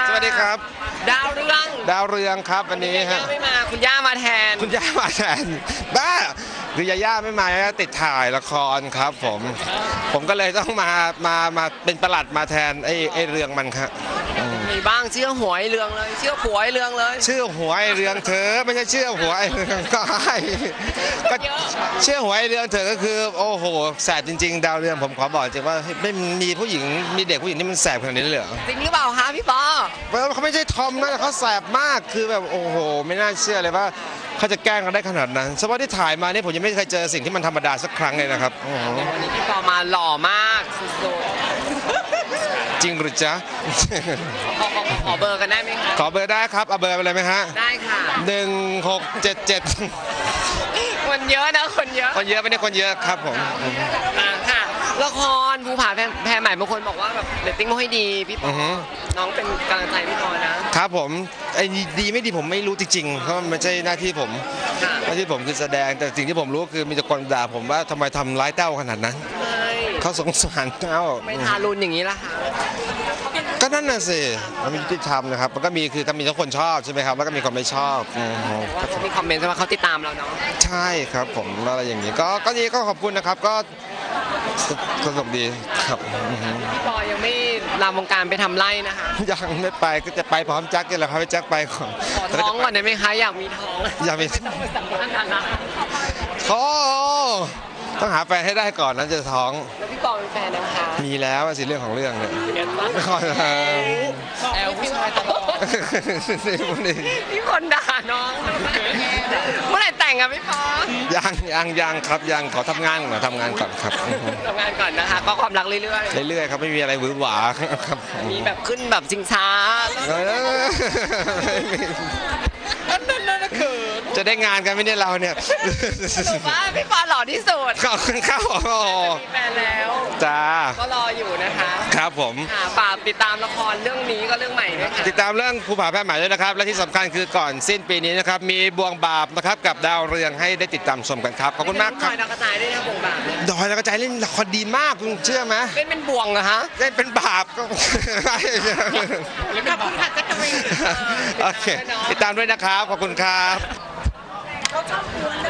ค่ะสวัสดีครับ ดาวเรือง ดาวเรืองครับวันนี้ย่าฮะไม่มาคุณย่ามาแทน คุณย่ามาแทนบ้า คือยาย่าไม่มายาย่าติดถ่ายละครครับผมผมก็เลยต้องมามามาเป็นประหลัดมาแทนไอ้ไอ้เรืองมันครับอืมมีบ้างเชื่อหวยเรืองเลย เชื่อผัวไอ้เรืองเลยชื่อหัวไอ้เรืองเธอไม่ใช่ชื่อหัวไอ้เรืองก็ให้ก็เชื่อหัวไอ้เรืองเธอก็คือ โอ้โหแสบจริง ๆ ดาวเรืองผมขอบอกจริงว่าไม่มีผู้หญิงมีเด็กผู้หญิงที่มันแสบขนาดนี้เลยเหรอจริงหรือเปล่าคะพี่ปอเออเขาไม่ใช่ทอมนะแต่เขาแสบมากคือแบบโอ้โห ไม่น่าเชื่อเลยว่า เขาจะแกล้งกันได้ขนาดนั้นเฉพาะที่ถ่ายมานี่ผมยังไม่เคยเจอสิ่งที่มันธรรมดาสักครั้งเลยนะครับโอ้โหวันนี้พี่ปอมาหล่อมากสุดจริงหรือจ๊ะๆขอขอขอเบอร์กันได้ไหมคะขอเบอร์ได้ครับเอาเบอร์ไปเลยไหมฮะได้ค่ะหนึ่งหกเจ็ดเจ็ดคนเยอะนะคนเยอะคนเยอะไม่ได้คนเยอะครับผมอ่าค่ะละครภูผาแพร แพรใหม่บางคนบอกว่าแบบเรตติ้งไม่ค่อยดีพี่ปออฮึน้องเป็นกำลังใจพี่ปอนะครับผมไอ้ดีไม่ดีผมไม่รู้จริงๆเพราะมันไม่ใช่หน้าที่ผมค่ะหน้าที่ผมคือแสดงแต่สิ่งที่ผมรู้คือมีแต่คนด่าผมว่าทำไมทำร้ายเต้าขนาดนั้นไม่เขาสงสารเต้าไม่ทารุณอย่างนี้ละค่ะก็นั่นน่ะสิมันไม่ยุติธรรมนะครับ มันก็มีคือถ้ามีทั้งคนชอบใช่ไหมครับ แล้วก็มีคนไม่ชอบอืมว่าเขามีคอมเมนต์ใช่ไหมเขาติดตามเราเนาะ ใช่ครับผมอะไรอย่างนี้ ก็ ก็ดีก็ขอบคุณนะครับ ก็ สสนุกดีครับอือฮึพี่ปอยังไม่ลามวงการไปทำไร่นะคะ ยังไม่ไปก็จะไปพร้อมแจ็คนี่แหละครับให้แจ็คไปก่อนขอท้องก่อนได้ไหมคะ อยากมีท้องอยากมีต้องไปสัมภาษณ์กันนะโอ้ต้องหาแฟนให้ได้ก่อนนั้นจะท้องแล้วพี่ปอเป็นแฟนนะคะมีแล้วอะสิเรื่องของเรื่องเนี่ยเห็นปะไม่ค่อยนะแอลผู้ชายตลอดนี่พวกนี้พี่คนด่าน้องเมื่อไหร่ แต่งอะพี่ปอยังยังยังครับยังขอทำงานก่อนทำงานก่อนครับอือฮึทำงานก่อนนะคะ ก็ความรักเรื่อยเรื่อยๆครับไม่มีอะไรหวือหวาครับๆมีแบบขึ้นแบบชิงช้าเออ จะได้งานกันไหมเนี่ยเราเนี่ยถูกปะพี่ปอหล่อที่สุดขอบคุณครับโอ้โหมีแฟนแล้ว จ้า ก็รออยู่นะคะครับผมค่ะฝากติดตามละครเรื่องนี้ก็เรื่องใหม่ด้วยค่ะติดตามเรื่องภูผาแพร่ใหม่ด้วยนะครับ และที่สำคัญคือก่อนสิ้นปีนี้นะครับ มีบวงบาปนะครับกับดาวเรืองให้ได้ติดตามชมกันครับ ขอบคุณมากครับดอยดาวกระจายด้วยนะบงบาทดอยแล้วก็ใจเล่นละครดีมากคุณเชื่อไหมเล่นเป็นบ่วงเหรอฮะเล่นเป็นบาปก็ ขอบคุณค่ะแจ๊กกะรีนโอเค ติดตามด้วยนะครับ ขอบคุณครับ เขาชอบกวนเลย